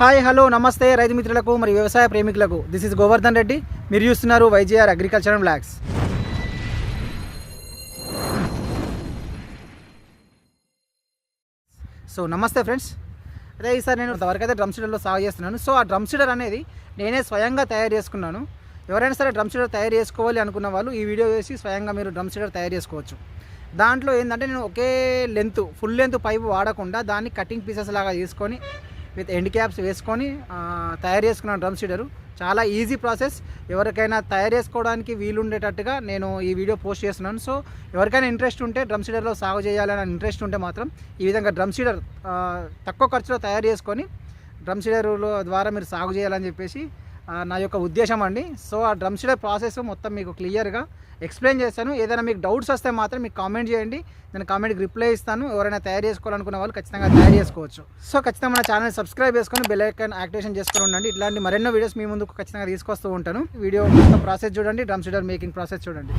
Hi hello నమస్తే రైతు మిత్రులకు మరియు వ్యవసాయ ప్రేమికులకు. This is Govardhan Reddy. మీరు చూస్తున్నారు YGR agriculture and vlogs so నమస్తే ఫ్రెండ్స్ అదే ఈసారి నేను ఇంతవరకు అయితే డ్రమ్ సీడర్లో సాగు చేస్తున్నాను. సో ఆ డ్రమ్ సీడర్ అనేది నేనే స్వయంగా తయారు చేసుకున్నాను. ఎవరైనా సరే డ్రమ్ సీడర్ తయారు చేసుకోవాలి అనుకున్న వాళ్ళు ఈ వీడియో వేసి స్వయంగా మీరు డ్రమ్ సీడర్ తయారు చేసుకోవచ్చు. దాంట్లో ఏంటంటే నేను ఒకే లెంత్ ఫుల్ లెంత్ పైపు వాడకుండా దాన్ని కటింగ్ పీసెస్ లాగా తీసుకొని విత్ ఎండ్ క్యాప్స్ వేసుకొని తయారు చేసుకున్న డ్రమ్ సీడరు. చాలా ఈజీ ప్రాసెస్. ఎవరికైనా తయారు చేసుకోవడానికి వీలుండేటట్టుగా నేను ఈ వీడియో పోస్ట్ చేస్తున్నాను. సో ఎవరికైనా ఇంట్రెస్ట్ ఉంటే డ్రమ్ సీడర్లో సాగు చేయాలని ఇంట్రెస్ట్ ఉంటే మాత్రం ఈ విధంగా డ్రమ్ సీడర్ తక్కువ ఖర్చులో తయారు చేసుకొని డ్రమ్ సీడర్లో ద్వారా మీరు సాగు చేయాలని చెప్పేసి నా యొక్క ఉద్దేశం అండి. సో ఆ డ్రమ్ సీడర్ ప్రాసెస్ మొత్తం మీకు క్లియర్గా ఎక్స్ప్లెయిన్ చేస్తాను. ఏదైనా మీకు డౌట్స్ వస్తే మాత్రం మీకు కామెంట్ చేయండి. నేను కామెంట్కి రిప్లై ఇస్తాను. ఎవరైనా తయారు చేసుకోవాలనుకున్న వాళ్ళు ఖచ్చితంగా తయారు చేసుకోవచ్చు. సో ఖచ్చితంగా మన ఛానల్ సబ్స్క్రైబ్ చేసుకొని బెల్ ఐకాన్ యాక్టివేషన్ చేసుకుని ఉండండి. ఇట్లాంటి మరెన్నో వీడియోస్ మీ ముందుకు ఖచ్చితంగా తీసుకొస్తూ ఉంటాను. వీడియో మొత్తం ప్రాసెస్ చూడండి. డ్రమ్ సీడర్ మేకింగ్ ప్రాసెస్ చూడండి.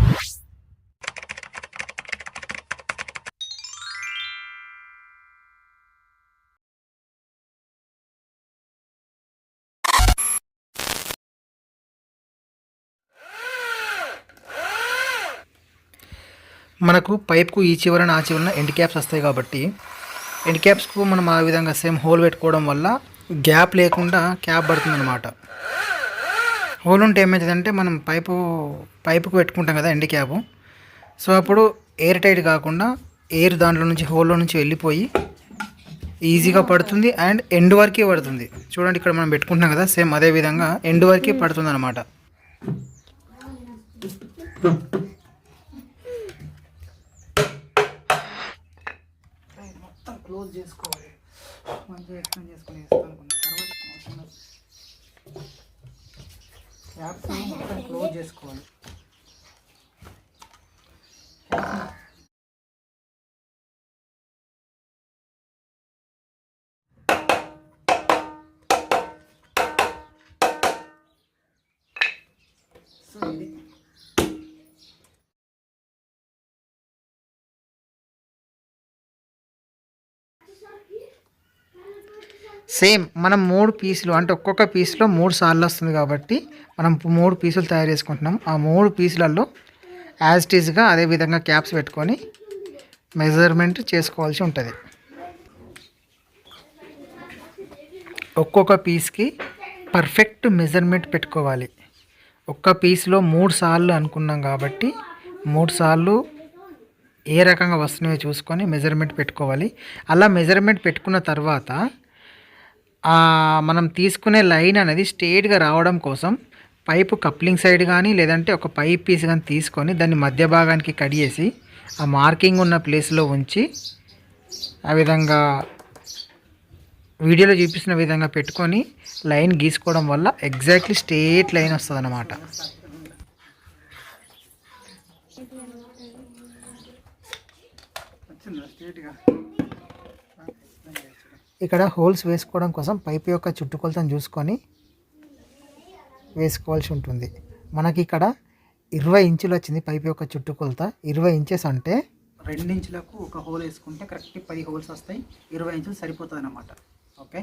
మనకు పైప్కు ఈ చివరన ఆ చివరన ఎండ్ క్యాప్స్ వస్తాయి కాబట్టి ఎండ్ క్యాప్స్కు మనం ఆ విధంగా సేమ్ హోల్ పెట్టుకోవడం వల్ల గ్యాప్ లేకుండా క్యాప్ పడుతుందన్నమాట. హోల్ ఉంటే ఏమవుతుందంటే మనం పైపు పైపుకు పెట్టుకుంటాం కదా ఎండ్ క్యాప్ సో అప్పుడు ఎయిర్ టైట్ కాకుండా ఎయిర్ దాంట్లో నుంచి హోల్లో నుంచి వెళ్ళిపోయి ఈజీగా పడుతుంది అండ్ ఎండ్ వరకే పడుతుంది. చూడండి ఇక్కడ మనం పెట్టుకుంటున్నాం కదా సేమ్ అదే విధంగా ఎండ్ వరకే పడుతుంది అనమాట క్లోజ్ చేసుకోవాలి. మంచిగా ఎక్స్ప్లెయిన్ చేసుకుని వేస్తాను తర్వాత క్యాప్ మొత్తం క్లోజ్ చేసుకోవాలి. సో ఇది. సేమ్ మనం మూడు పీసులు అంటే ఒక్కొక్క పీస్లో మూడు సార్లు వస్తుంది కాబట్టి మనం మూడు పీసులు తయారు చేసుకుంటున్నాం. ఆ మూడు పీసులలో యాజ్ ఇట్ ఈజ్గా అదే విధంగా క్యాప్స్ పెట్టుకొని మెజర్మెంట్ చేసుకోవాల్సి ఉంటుంది. ఒక్కొక్క పీస్కి పర్ఫెక్ట్ మెజర్మెంట్ పెట్టుకోవాలి. ఒక్క పీస్లో మూడు సార్లు అనుకున్నాం కాబట్టి మూడు సార్లు ఏ రకంగా వస్తున్నాయో చూసుకొని మెజర్మెంట్ పెట్టుకోవాలి. అలా మెజర్మెంట్ పెట్టుకున్న తర్వాత మనం తీసుకునే లైన్ అనేది స్ట్రేట్గా రావడం కోసం పైపు కప్లింగ్ సైడ్ కానీ లేదంటే ఒక పైప్ పీస్ కానీ తీసుకొని దాన్ని మధ్య భాగానికి కడిగేసి ఆ మార్కింగ్ ఉన్న ప్లేస్లో ఉంచి ఆ విధంగా వీడియోలో చూపిస్తున్న విధంగా పెట్టుకొని లైన్ గీసుకోవడం వల్ల ఎగ్జాక్ట్లీ స్ట్రేట్ లైన్ వస్తుంది అన్నమాట ఇక్కడ హోల్స్ వేసుకోవడం కోసం పైప్ యొక్క చుట్టుకొలతను చూసుకొని వేసుకోవాల్సి ఉంటుంది. మనకి ఇక్కడ ఇరవై ఇంచులు వచ్చింది పైప్ యొక్క చుట్టుకొలత. ఇరవై ఇంచెస్ అంటే రెండు ఇంచులకు ఒక హోల్ వేసుకుంటే కరెక్ట్ పది హోల్స్ వస్తాయి. ఇరవై ఇంచులు సరిపోతుంది అన్నమాట ఓకే?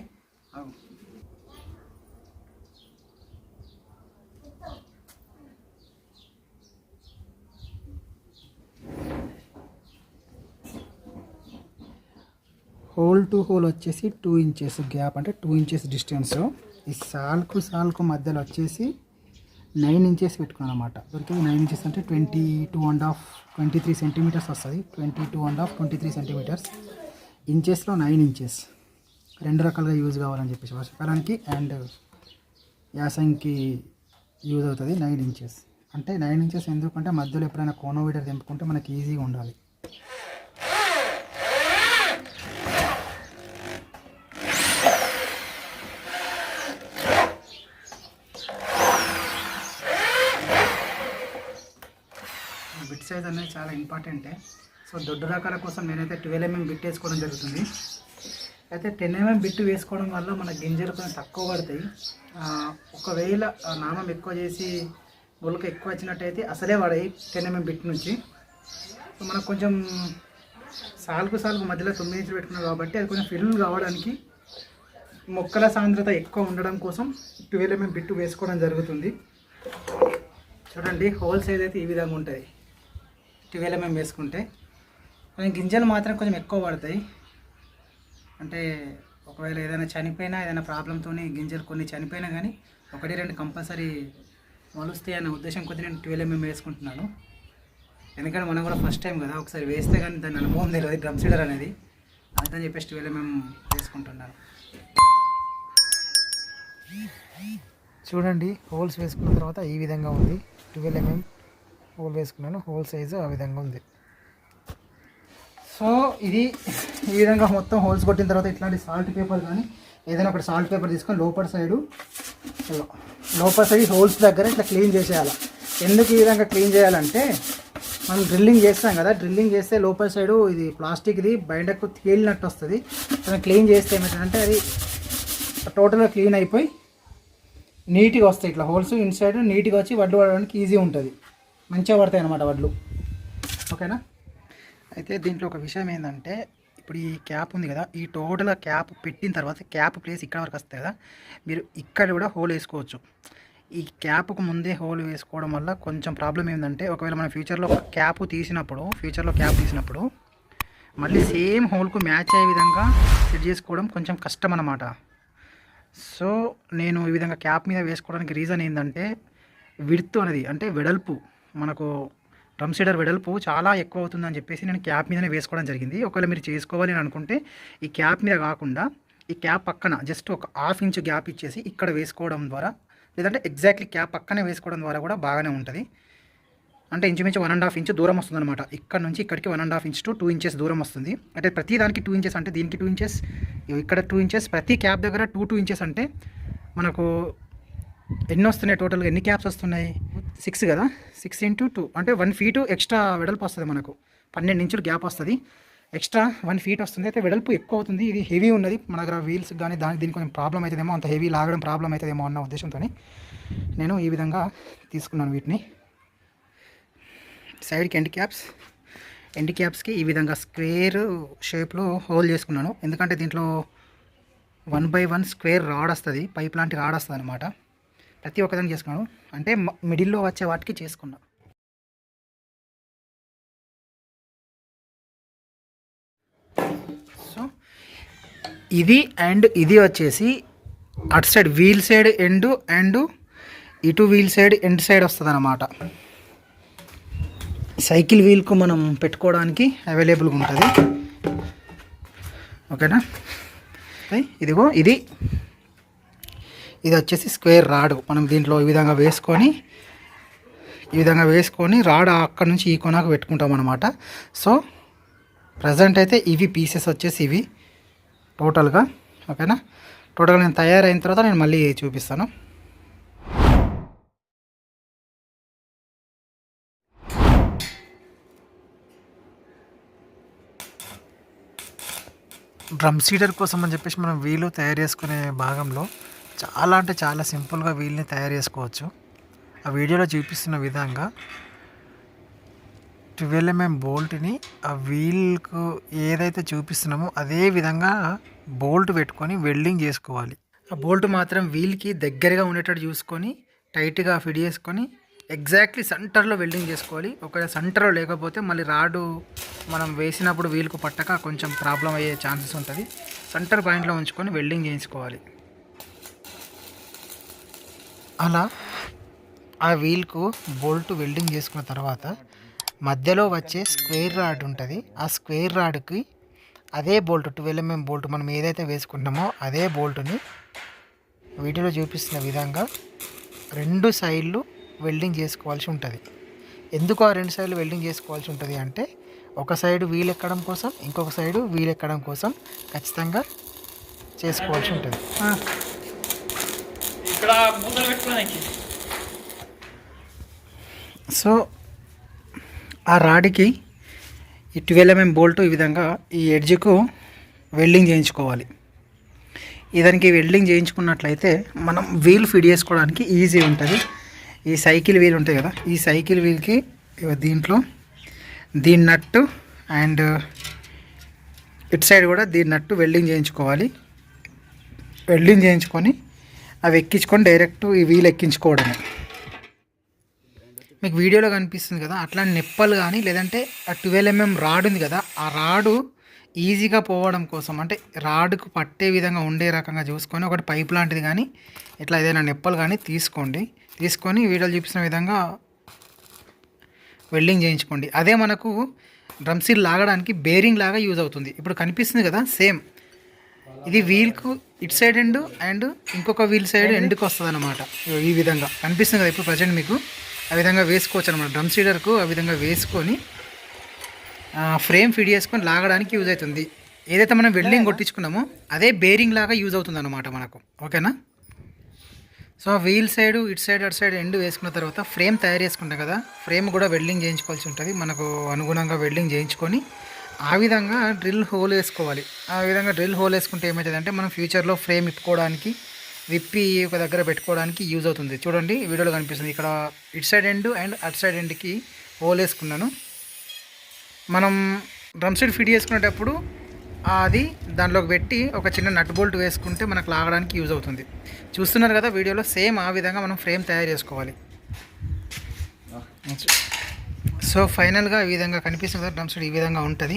హోల్ టు హోల్ వచ్చేసి టూ ఇంచెస్ గ్యాప్ అంటే టూ ఇంచెస్ డిస్టెన్స్. ఈ సాల్కు సాల్కు మధ్యలో వచ్చేసి నైన్ ఇంచెస్ పెట్టుకున్నాను అనమాట దొరికింది నైన్ ఇంచెస్ అంటే twenty two and half twenty three centimetres వస్తుంది. Twenty two and half twenty three centimetres. ఇంచెస్లో nine inches. రెండు రకాలుగా యూజ్ కావాలని చెప్పేసి వర్షాకాలానికి అండ్ యాసంకి యూజ్ అవుతుంది నైన్ ఇంచెస్. అంటే నైన్ ఇంచెస్ ఎందుకంటే మధ్యలో ఎప్పుడైనా కోనోవీటర్ తెంపుకుంటే మనకి ఈజీగా ఉండాలి. సైజ్ అనేది చాలా ఇంపార్టెంటే. సో దొడ్డు రకాల కోసం నేనైతే ట్వెల్వ్ ఎంఎం బిట్ వేసుకోవడం జరుగుతుంది. అయితే టెన్ ఎంఎం బిట్ వేసుకోవడం వల్ల మన గింజలు కొంచెం తక్కువ పడతాయి. ఒకవేళ నామం ఎక్కువ చేసి మొలక ఎక్కువ వచ్చినట్టయితే అసలే పడాయి టెన్ ఎంఎం బిట్ నుంచి. సో మనకు కొంచెం సాల్కు సాల్కు మధ్యలో తొమ్మిది ఇంచులు పెట్టుకున్నాం కాబట్టి అది కొంచెం ఫిల్ కావడానికి మొక్కల సాంద్రత ఎక్కువ ఉండడం కోసం ట్వెల్వ్ ఎంఎం బిట్టు వేసుకోవడం జరుగుతుంది. చూడండి హోల్సేల్ అయితే ఈ విధంగా ఉంటుంది. ట్వెల్వ్ ఎంఎం వేసుకుంటే కొంచెం గింజలు మాత్రం కొంచెం ఎక్కువ పడతాయి. అంటే ఒకవేళ ఏదైనా చనిపోయినా ఏదైనా ప్రాబ్లంతో గింజలు కొన్ని చనిపోయినా కానీ ఒకటి రెండు కంపల్సరీ మొలుస్తాయి అన్న ఉద్దేశం కొద్ది నేను ట్వెల్వ్ ఎంఎం వేసుకుంటున్నాను. ఎందుకంటే మనం కూడా ఫస్ట్ టైం కదా ఒకసారి వేస్తే కానీ దాని అనుభవం తెలియదు డ్రమ్ సీడర్ అనేది. అందుకని చెప్పేసి ట్వెల్వ్ ఎంఎం వేసుకుంటున్నాను. చూడండి హోల్స్ వేసుకున్న తర్వాత ఈ విధంగా ఉంది. ట్వెల్వ్ ఎంఎం హోల్ వేసుకున్నాను. హోల్ సైజు ఆ విధంగా ఉంది. సో ఇది ఈ విధంగా మొత్తం హోల్స్ కొట్టిన తర్వాత ఇట్లాంటి సాల్ట్ పేపర్ కానీ ఏదైనా ఒకటి సాల్ట్ పేపర్ తీసుకొని లోపల సైడు లోపల సైడ్ హోల్స్ దగ్గర ఇట్లా క్లీన్ చేసేయాలి. ఎందుకు ఈ విధంగా క్లీన్ చేయాలంటే మనం డ్రిల్లింగ్ చేస్తాం కదా డ్రిల్లింగ్ చేస్తే లోపల సైడు ఇది ప్లాస్టిక్ది బయటకు తేలినట్టు వస్తుంది. మనం క్లీన్ చేస్తే ఏమిటంటే అది టోటల్గా క్లీన్ అయిపోయి నీట్గా వస్తాయి ఇట్లా హోల్స్. ఇన్సైడ్ నీట్గా వచ్చి వడ్లు పడడానికి ఈజీ ఉంటుంది. మంచిగా పడతాయి అన్నమాట వడ్లు. ఓకేనా? అయితే దీంట్లో ఒక విషయం ఏంటంటే ఇప్పుడు ఈ క్యాప్ ఉంది కదా ఈ టోటల్ క్యాప్ పెట్టిన తర్వాత క్యాప్ ప్లేస్ ఇక్కడ వరకు వస్తుంది కదా మీరు ఇక్కడ కూడా హోల్ వేసుకోవచ్చు. ఈ క్యాప్కు ముందే హోల్ వేసుకోవడం వల్ల కొంచెం ప్రాబ్లం ఏంటంటే ఒకవేళ మనం ఫ్యూచర్లో క్యాప్ తీసినప్పుడు ఫ్యూచర్లో క్యాప్ తీసినప్పుడు మళ్ళీ సేమ్ హోల్కు మ్యాచ్ అయ్యే విధంగా సెట్ చేసుకోవడం కొంచెం కష్టం అన్నమాట. సో నేను ఈ విధంగా క్యాప్ మీద వేసుకోవడానికి రీజన్ ఏంటంటే విడ్త్ అనేది అంటే వెడల్పు. మనకు డ్రమ్ సీడర్ వెడల్పు చాలా ఎక్కువ అవుతుందని చెప్పేసి నేను క్యాప్ మీదనే వేసుకోవడం జరిగింది. ఒకవేళ మీరు చేసుకోవాలి అని అనుకుంటే ఈ క్యాప్ మీద కాకుండా ఈ క్యాప్ పక్కన జస్ట్ ఒక హాఫ్ ఇంచ్ గ్యాప్ ఇచ్చేసి ఇక్కడ వేసుకోవడం ద్వారా లేదంటే ఎగ్జాక్ట్లీ క్యాప్ పక్కనే వేసుకోవడం ద్వారా కూడా బాగానే ఉంటుంది. అంటే ఇంచుమించు వన్ అండ్ హాఫ్ ఇంచ్ దూరం వస్తుంది అనమాట ఇక్కడ నుంచి ఇక్కడికి one and half inch to two inches దూరం వస్తుంది. అంటే ప్రతి దానికి టూ ఇంచెస్ అంటే దీనికి టూ ఇంచెస్ ఇక్కడ టూ ఇంచెస్ ప్రతి క్యాప్ దగ్గర టూ టూ ఇంచెస్ అంటే మనకు ఎన్ని వస్తున్నాయి టోటల్గా ఎన్ని క్యాప్స్ వస్తున్నాయి? సిక్స్ కదా? సిక్స్ ఇంటూ టూ అంటే వన్ ఫీటు ఎక్స్ట్రా వెడల్పు వస్తుంది మనకు. పన్నెండు ఇంచులు గ్యాప్ వస్తుంది. ఎక్స్ట్రా వన్ ఫీట్ వస్తుంది. అయితే వెడల్పు ఎక్కువ అవుతుంది. ఇది హెవీ ఉన్నది. మన దగ్గర వీల్స్ కానీ దానికి దీనికి కొంచెం ప్రాబ్లం అవుతుందేమో అంత హెవీ లాగడం ప్రాబ్లం అవుతుందేమో అన్న ఉద్దేశంతో నేను ఈ విధంగా తీసుకున్నాను వీటిని. సైడ్కి ఎండ్ క్యాప్స్ ఎండ్ క్యాప్స్కి ఈ విధంగా స్క్వేర్ షేప్లో హోల్ చేసుకున్నాను. ఎందుకంటే దీంట్లో one by one square rod వస్తుంది. పైప్ లాంటి రాడ్ వస్తుంది అనమాట ప్రతి ఒక్కదాన్ని చేసుకున్నాను. అంటే మిడిల్లో వచ్చే వాటికి చేసుకున్నా. సో ఇది అండ్ ఇది వచ్చేసి అటు side wheel side end and ఇటు వీల్ సైడ్ ఎండ్ సైడ్ వస్తుంది అన్నమాట సైకిల్ వీల్కు మనం పెట్టుకోవడానికి అవైలబుల్గా ఉంటుంది. ఓకేనా? ఇదిగో ఇది. ఇది వచ్చేసి స్క్వేర్ రాడు. మనం దీంట్లో ఈ విధంగా వేసుకొని ఈ విధంగా వేసుకొని రాడ్ అక్కడ నుంచి ఈ కొనకు పెట్టుకుంటాం అనమాట సో ప్రజెంట్ అయితే ఇవి పీసెస్ వచ్చేసి ఇవి టోటల్గా ఓకేనా టోటల్గా నేను తయారైన తర్వాత నేను మళ్ళీ చూపిస్తాను. డ్రమ్ సీడర్ కోసం అని చెప్పేసి మనం వీలు తయారు చేసుకునే భాగంలో చాలా అంటే చాలా సింపుల్గా వీల్ని తయారు చేసుకోవచ్చు. ఆ వీడియోలో చూపిస్తున్న విధంగా ట్వెల్వ్ ఎంఎం బోల్ట్ని ఆ వీల్కు ఏదైతే చూపిస్తున్నామో అదే విధంగా బోల్ట్ పెట్టుకొని వెల్డింగ్ చేసుకోవాలి. ఆ బోల్ట్ మాత్రం వీల్కి దగ్గరగా ఉండేటట్టు చూసుకొని టైట్గా ఫిట్ చేసుకొని ఎగ్జాక్ట్లీ సెంటర్లో వెల్డింగ్ చేసుకోవాలి. ఒకవేళ సెంటర్లో లేకపోతే మళ్ళీ రాడు మనం వేసినప్పుడు వీల్కు పట్టక కొంచెం ప్రాబ్లం అయ్యే ఛాన్సెస్ ఉంటుంది. సెంటర్ పాయింట్లో ఉంచుకొని వెల్డింగ్ చేయించుకోవాలి. అలా ఆ వీల్కు బోల్ట్ వెల్డింగ్ చేసుకున్న తర్వాత మధ్యలో వచ్చే స్క్వేర్ రాడ్ ఉంటుంది. ఆ స్క్వేర్ రాడ్కి అదే బోల్ట్ ట్వెల్వ్ ఎంఎం బోల్ట్ మనం ఏదైతే వేసుకుంటామో అదే బోల్ట్ని వీడియోలో చూపిస్తున్న విధంగా రెండు సైడ్లు వెల్డింగ్ చేసుకోవాల్సి ఉంటుంది. ఎందుకు ఆ రెండు సైడ్లు వెల్డింగ్ చేసుకోవాల్సి ఉంటుంది అంటే ఒక సైడ్ వీల్ ఎక్కడం కోసం ఇంకొక సైడు వీల్ ఎక్కడం కోసం ఖచ్చితంగా చేసుకోవాల్సి ఉంటుంది. ఇక్కడ మూతలు పెట్టుకోవడానికి. సో ఆ రాడ్కి ఈ ట్వెల్వ్ ఎంఎం బోల్ట్ ఈ విధంగా ఈ ఎడ్జ్కు వెల్డింగ్ చేయించుకోవాలి. ఇదానికి దానికి వెల్డింగ్ చేయించుకున్నట్లయితే మనం వీల్ ఫిట్ చేసుకోవడానికి ఈజీ ఉంటుంది. ఈ సైకిల్ వీల్ ఉంటాయి కదా ఈ సైకిల్ వీల్కి దీంట్లో దీని నట్టు అండ్ ఇటు సైడ్ కూడా దీని నట్టు వెల్డింగ్ చేయించుకోవాలి. వెల్డింగ్ చేయించుకొని అవి ఎక్కించుకొని డైరెక్ట్ ఈ వీల్ ఎక్కించుకోవడమే. మీకు వీడియోలో కనిపిస్తుంది కదా అట్లా నెప్పలు కానీ లేదంటే ఆ ట్వెల్వ్ ఎంఎం రాడ్ ఉంది కదా ఆ రాడు ఈజీగా పోవడం కోసం అంటే రాడ్కు పట్టే విధంగా ఉండే రకంగా చూసుకొని ఒకటి పైప్ లాంటిది కానీ ఇట్లా ఏదైనా నెప్పలు కానీ తీసుకోండి. తీసుకొని వీడియోలు చూపించిన విధంగా వెల్డింగ్ చేయించుకోండి. అదే మనకు డ్రమ్ సీల్ లాగడానికి బేరింగ్ లాగా యూజ్ అవుతుంది. ఇప్పుడు కనిపిస్తుంది కదా సేమ్. ఇది వీల్కు ఇట్ సైడ్ ఎండ్ అండ్ ఇంకొక వీల్ సైడ్ ఎండ్కి వస్తుంది అనమాట ఈ విధంగా. కనిపిస్తుంది కదా ఇప్పుడు ప్రజెంట్ మీకు? ఆ విధంగా వేసుకోవచ్చు అనమాట డ్రమ్ సీడర్కు ఆ విధంగా వేసుకొని ఫ్రేమ్ ఫిట్ చేసుకొని లాగడానికి యూజ్ అవుతుంది. ఏదైతే మనం వెల్డింగ్ కొట్టించుకున్నామో అదే బేరింగ్ లాగా యూజ్ అవుతుంది అనమాట మనకు. ఓకేనా? సో వీల్ సైడ్ ఇటు సైడ్ అటు సైడ్ ఎండ్ వేసుకున్న తర్వాత ఫ్రేమ్ తయారు చేసుకుంటాం కదా. ఫ్రేమ్ కూడా వెల్డింగ్ చేయించుకోవాల్సి ఉంటుంది. మనకు అనుగుణంగా వెల్డింగ్ చేయించుకొని ఆ విధంగా డ్రిల్ హోల్ వేసుకోవాలి. ఆ విధంగా డ్రిల్ హోల్ వేసుకుంటే ఏమవుతుందంటే మనం ఫ్యూచర్లో ఫ్రేమ్ ఇప్పుకోవడానికి విప్పి ఒక దగ్గర పెట్టుకోవడానికి యూజ్ అవుతుంది. చూడండి వీడియోలో కనిపిస్తుంది. ఇక్కడ ఇటు సైడ్ ఎండ్ అండ్ అటు సైడ్ ఎండ్కి హోల్ వేసుకున్నాను. మనం డ్రమ్ సెట్ ఫిట్ చేసుకునేటప్పుడు అది దాంట్లోకి పెట్టి ఒక చిన్న నట్ బోల్ట్ వేసుకుంటే మనకు లాగడానికి యూజ్ అవుతుంది. చూస్తున్నారు కదా వీడియోలో సేమ్ ఆ విధంగా మనం ఫ్రేమ్ తయారు చేసుకోవాలి. సో ఫైనల్గా ఈ విధంగా కనిపిస్తుంది కదా డ్రమ్ సెట్ ఈ విధంగా ఉంటుంది.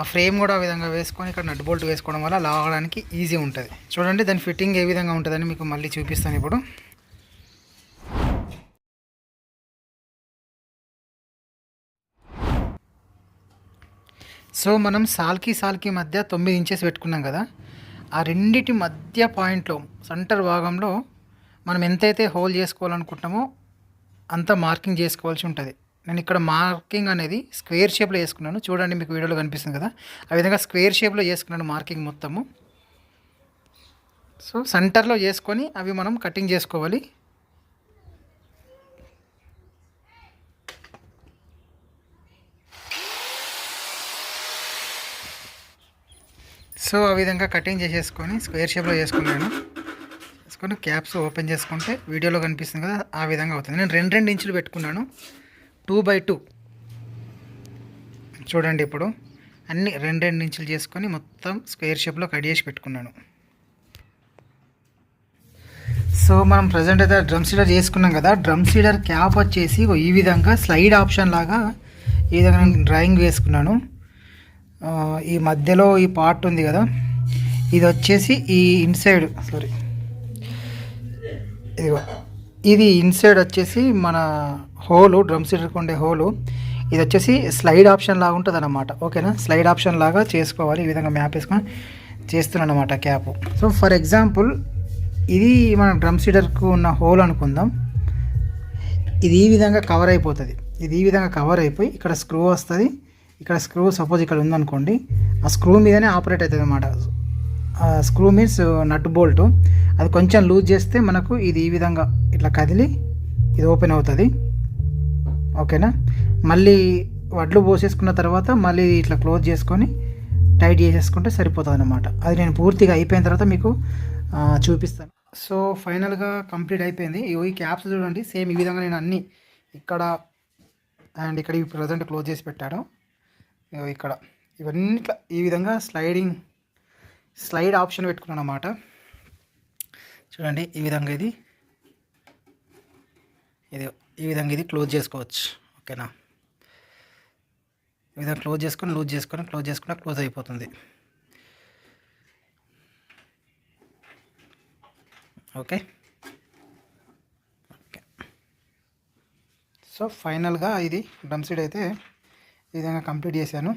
ఆ ఫ్రేమ్ కూడా ఆ విధంగా వేసుకొని ఇక్కడ నట్ బోల్ట్ వేసుకోవడం వల్ల లాగడానికి ఈజీ ఉంటుంది. చూడండి దాని ఫిట్టింగ్ ఏ విధంగా ఉంటుందని మీకు మళ్ళీ చూపిస్తాను ఇప్పుడు. సో మనం సాల్కి సాల్కి మధ్య తొమ్మిది ఇంచెస్ పెట్టుకున్నాం కదా. ఆ రెండిటి మధ్య పాయింట్లో సెంటర్ భాగంలో మనం ఎంతైతే హోల్ చేసుకోవాలనుకుంటున్నామో అంత మార్కింగ్ చేసుకోవాల్సి ఉంటుంది. నేను ఇక్కడ మార్కింగ్ అనేది స్క్వేర్ షేప్లో వేసుకున్నాను చూడండి మీకు వీడియోలో కనిపిస్తుంది కదా. ఆ విధంగా స్క్వేర్ షేప్లో చేసుకున్నాను మార్కింగ్ మొత్తము. సో సెంటర్లో చేసుకొని అవి మనం కటింగ్ చేసుకోవాలి. సో ఆ విధంగా కటింగ్ చేసేసుకొని స్క్వేర్ షేప్లో చేసుకున్నాను. చేసుకొని క్యాప్స్ ఓపెన్ చేసుకుంటే వీడియోలో కనిపిస్తుంది కదా ఆ విధంగా అవుతుంది. నేను రెండు రెండు ఇంచులు పెట్టుకున్నాను. Two by two. చూడండి ఇప్పుడు. అన్ని రెండు రెండు ఇంచులు చేసుకొని మొత్తం స్క్వేర్ షేప్లో కట్ చేసి పెట్టుకున్నాను. సో మనం ప్రజెంట్ అయితే డ్రమ్ సీడర్ చేసుకున్నాం కదా. డ్రమ్ సీడర్ క్యాప్ వచ్చేసి ఈ విధంగా స్లైడ్ ఆప్షన్ లాగా ఈ విధంగా నేను డ్రాయింగ్ వేసుకున్నాను. ఈ మధ్యలో ఈ పార్ట్ ఉంది కదా. ఇది వచ్చేసి ఈ ఇన్సైడ్ సారీ ఇదిగో. ఇది ఇన్సైడ్ వచ్చేసి మన హోలు డ్రమ్ సీడర్కి ఉండే హోలు. ఇది వచ్చేసి స్లైడ్ ఆప్షన్ లాగా ఉంటుంది అనమాట ఓకేనా? స్లైడ్ ఆప్షన్ లాగా చేసుకోవాలి. ఈ విధంగా మ్యాప్ వేసుకొని చేస్తున్నాను అనమాట క్యాప్ సో ఫర్ ఎగ్జాంపుల్ ఇది మన డ్రమ్ సీడర్కు ఉన్న హోల్ అనుకుందాం. ఇది ఈ విధంగా కవర్ అయిపోతుంది. ఇది ఈ విధంగా కవర్ అయిపోయి ఇక్కడ స్క్రూ వస్తుంది. ఇక్కడ స్క్రూ సపోజ్ ఇక్కడ ఉందనుకోండి ఆ స్క్రూ మీదనే ఆపరేట్ అవుతుంది అనమాట స్క్రూ మీన్స్ నట్ బోల్ట్ అది కొంచెం లూజ్ చేస్తే మనకు ఇది ఈ విధంగా ఇట్లా కదిలి ఇది ఓపెన్ అవుతుంది. ఓకేనా మళ్ళీ వడ్లు పోసేసుకున్న తర్వాత మళ్ళీ ఇట్లా క్లోజ్ చేసుకొని టైట్ చేసేసుకుంటే సరిపోతుంది అనమాట అది నేను పూర్తిగా అయిపోయిన తర్వాత మీకు చూపిస్తాను. సో ఫైనల్గా కంప్లీట్ అయిపోయింది. ఈ క్యాప్స్ చూడండి. సేమ్ ఈ విధంగా నేను అన్నీ ఇక్కడ అండ్ ఇక్కడ ప్రజెంట్ క్లోజ్ చేసి పెట్టాను. ఇక్కడ. ఇవన్నీ ఈ విధంగా స్లైడింగ్ స్లైడ్ ఆప్షన్ పెట్టుకున్నాను అనమాట చూడండి ఈ విధంగా ఇది. ఇది ఈ విధంగా ఇది క్లోజ్ చేసుకోవచ్చు. ఓకేనా? ఈ విధంగా క్లోజ్ చేసుకొని లూజ్ చేసుకొని క్లోజ్ చేసుకున్నా క్లోజ్ అయిపోతుంది. ఓకే? ఓకే. సో ఫైనల్గా ఇది డ్రమ్ సీడ్ అయితే ఈ విధంగా కంప్లీట్ చేశాను.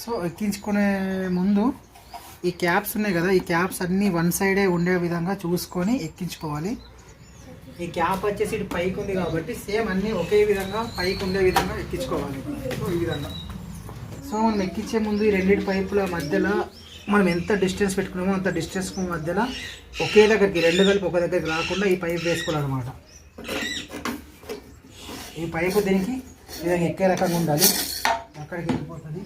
సో ఎక్కించుకునే ముందు ఈ క్యాప్స్ ఉన్నాయి కదా ఈ క్యాప్స్ అన్నీ వన్ సైడే ఉండే విధంగా చూసుకొని ఎక్కించుకోవాలి. ఈ క్యాప్ వచ్చేసి ఇటు పైకి ఉంది కాబట్టి సేమ్ అన్నీ ఒకే విధంగా పైకి ఉండే విధంగా ఎక్కించుకోవాలి. సో ఈ విధంగా. సో మనం ఎక్కించే ముందు ఈ రెండింటి పైపుల మధ్యలో మనం ఎంత డిస్టెన్స్ పెట్టుకున్నామో అంత డిస్టెన్స్ మధ్యలో ఒకే దగ్గరికి రెండు కలిపి ఒక దగ్గరికి రాకుండా ఈ పైప్ వేసుకోవాలన్నమాట. ఈ పైపు దీనికి ఈ విధంగా ఎక్కే రకంగా ఉండాలి. అక్కడికి వెళ్ళిపోతుంది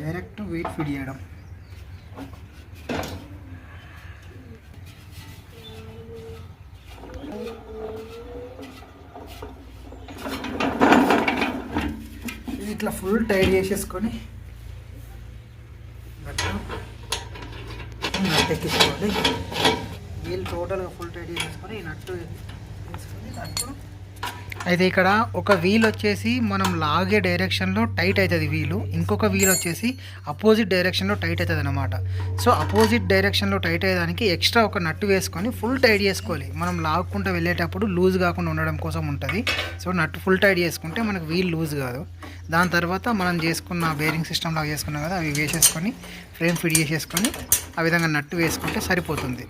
డైరెక్ట్ వెయిట్ ఫీడ్ చేయడం ఇది ఇట్లా ఫుల్ టైట్ చేసేసుకొని నట్టు నట్టు ఎక్కించుకోండి వీళ్ళు టోటల్గా ఫుల్ టైట్ చేసేసుకొని ఈ నట్టు వేసుకొని అయితే ఇక్కడ ఒక వీల్ వచ్చేసి మనం లాగే డైరెక్షన్లో టైట్ అవుతుంది వీలు ఇంకొక వీల్ వచ్చేసి అపోజిట్ డైరెక్షన్లో టైట్ అవుతుంది అనమాట సో అపోజిట్ డైరెక్షన్లో టైట్ అయ్యేదానికి ఎక్స్ట్రా ఒక నట్టు వేసుకొని ఫుల్ టైట్ చేసుకోవాలి. మనం లాక్కుంటూ వెళ్ళేటప్పుడు లూజ్ కాకుండా ఉండడం కోసం ఉంటుంది. సో నట్టు ఫుల్ టైట్ చేసుకుంటే మనకు వీల్ లూజ్ కాదు. దాని తర్వాత మనం చేసుకున్న బేరింగ్ సిస్టమ్ లాగా చేసుకున్నాం కదా అవి వేసేసుకొని ఫ్రేమ్ ఫిట్ చేసేసుకొని ఆ విధంగా నట్టు వేసుకుంటే సరిపోతుంది.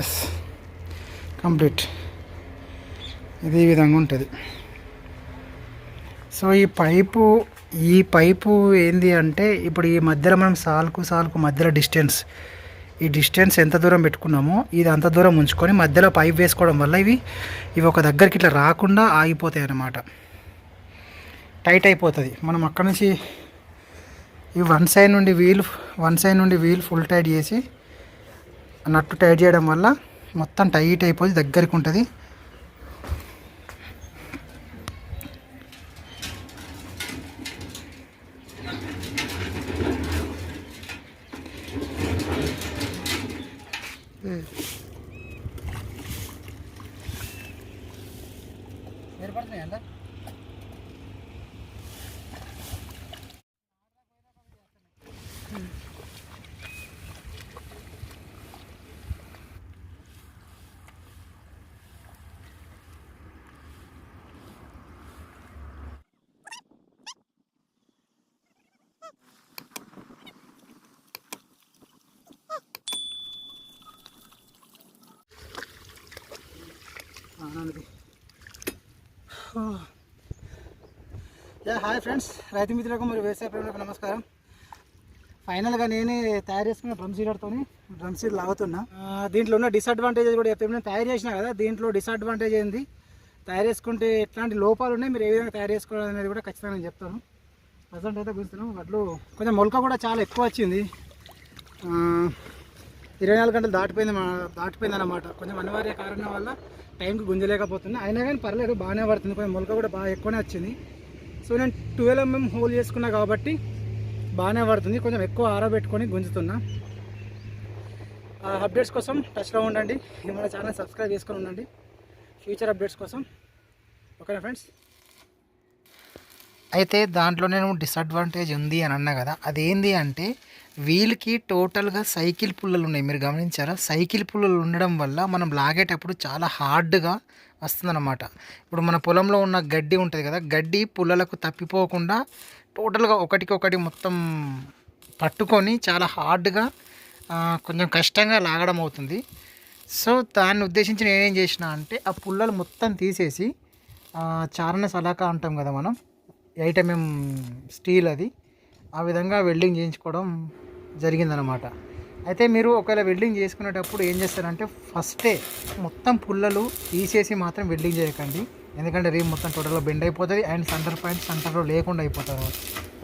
ఎస్ కంప్లీట్ ఇది ఈ విధంగా ఉంటుంది. సో ఈ పైపు ఈ పైపు ఏంది అంటే ఇప్పుడు ఈ మధ్యలో మనం సాల్కు సాల్కు మధ్యలో డిస్టెన్స్ ఈ డిస్టెన్స్ ఎంత దూరం పెట్టుకున్నామో ఇది అంత దూరం ఉంచుకొని మధ్యలో పైప్ వేసుకోవడం వల్ల ఇవి ఇవి ఒక దగ్గరికి ఇట్లా రాకుండా ఆగిపోతాయి అన్నమాట. టైట్ అయిపోతుంది. మనం అక్కడ నుంచి ఈ వన్ సైడ్ నుండి వీల్ వన్ సైడ్ నుండి వీల్ ఫుల్ టైట్ చేసి నట్టు టైట్ చేయడం వల్ల మొత్తం టైట్ అయిపోయి దగ్గరికి ఉంటుంది. ఏర్పడుతున్నాయి అంతా హాయ్ ఫ్రెండ్స్. రైతు మిత్రులకు మరియు వ్యవసాయ ప్రేమలకు నమస్కారం. ఫైనల్గా నేనే తయారు చేసుకున్న డ్రమ్ సీడర్తో డ్రమ్ సీడ్ లాగుతున్నా. దీంట్లో ఉన్న డిసడ్వాంటేజెస్ కూడా చెప్తే నేను తయారు చేసినా కదా దీంట్లో డిసడ్వాంటేజ్ ఏంది? తయారు చేసుకుంటే ఎట్లాంటి లోపాలు ఉన్నాయి? మీరు ఏ విధంగా తయారు చేసుకోవాలి అనేది కూడా ఖచ్చితంగా నేను చెప్తాను. ప్రజెంట్ అయితే గుంచుతున్నాం అట్లు కొంచెం మొలక కూడా చాలా ఎక్కువ వచ్చింది. ఇరవై నాలుగు గంటలు దాటిపోయింది దాటిపోయింది అనమాట కొంచెం అనివార్య కారణం వల్ల టైంకి గుంజలేకపోతుంది అయినా కానీ పర్లేదు బాగానే పడుతుంది. కొంచెం మొలక కూడా బాగా ఎక్కువనే వచ్చింది. సో నేను ట్వెల్వ్ ఎంఎం హోల్ చేసుకున్నా కాబట్టి బాగానే పడుతుంది. కొంచెం ఎక్కువ ఆరబెట్టుకొని గుంజుతున్నా. అప్డేట్స్ కోసం టచ్లో ఉండండి. మన ఛానల్ సబ్స్క్రైబ్ చేసుకొని ఉండండి. ఫ్యూచర్ అప్డేట్స్ కోసం. ఓకేనా ఫ్రెండ్స్? అయితే దాంట్లో నేను డిసడ్వాంటేజ్ ఉంది అని అన్నా కదా. అదేంది అంటే వీళ్ళకి టోటల్గా సైకిల్ పుల్లలు ఉన్నాయి. మీరు గమనించారా? సైకిల్ పుల్లలు ఉండడం వల్ల మనం లాగేటప్పుడు చాలా హార్డ్గా వస్తుందన్నమాట. ఇప్పుడు మన పొలంలో ఉన్న గడ్డి ఉంటుంది కదా గడ్డి పుల్లలకు తప్పిపోకుండా టోటల్గా ఒకటికొకటి మొత్తం పట్టుకొని చాలా హార్డ్గా కొంచెం కష్టంగా లాగడం అవుతుంది. సో దాన్ని ఉద్దేశించి నేనేం చేసిన అంటే ఆ పుల్లలు మొత్తం తీసేసి చారణ సలాక అంటాం కదా మనం ఎయిట్ ఎంఎం స్టీల్ అది ఆ విధంగా వెల్డింగ్ చేయించుకోవడం జరిగిందనమాట అయితే మీరు ఒకవేళ వెల్డింగ్ చేసుకునేటప్పుడు ఏం చేస్తారంటే ఫస్టే మొత్తం పుల్లలు తీసేసి మాత్రం వెల్డింగ్ చేయకండి. ఎందుకంటే రీమ్ మొత్తం టోటల్గా బెండ్ అయిపోతుంది అండ్ సెంటర్ పాయింట్ సెంటర్లో లేకుండా అయిపోతారు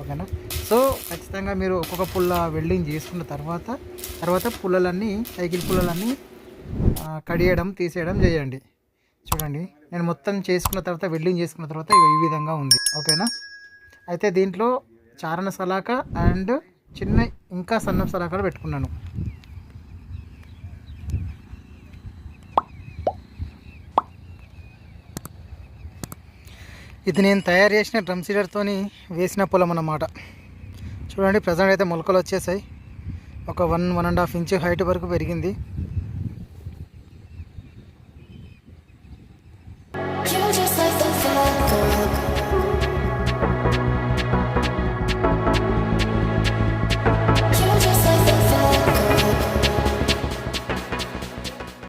ఓకేనా? సో ఖచ్చితంగా మీరు ఒక్కొక్క పుల్ల వెల్డింగ్ చేసుకున్న తర్వాత తర్వాత పుల్లలన్నీ సైకిల్ పుల్లలన్నీ కడియడం తీసేయడం చేయండి. చూడండి నేను మొత్తం చేసుకున్న తర్వాత వెల్డింగ్ చేసుకున్న తర్వాత ఈ విధంగా ఉంది. ఓకేనా? అయితే దీంట్లో చారణ సలాక అండ్ చిన్న ఇంకా సన్న సలాక పెట్టుకున్నాను. ఇది నేను తయారు చేసిన డ్రమ్ సీడర్తో వేసిన పొలం అన్నమాట. చూడండి ప్రజెంట్ అయితే మొలకలు వచ్చేసాయి. ఒక one one and half inch height వరకు పెరిగింది.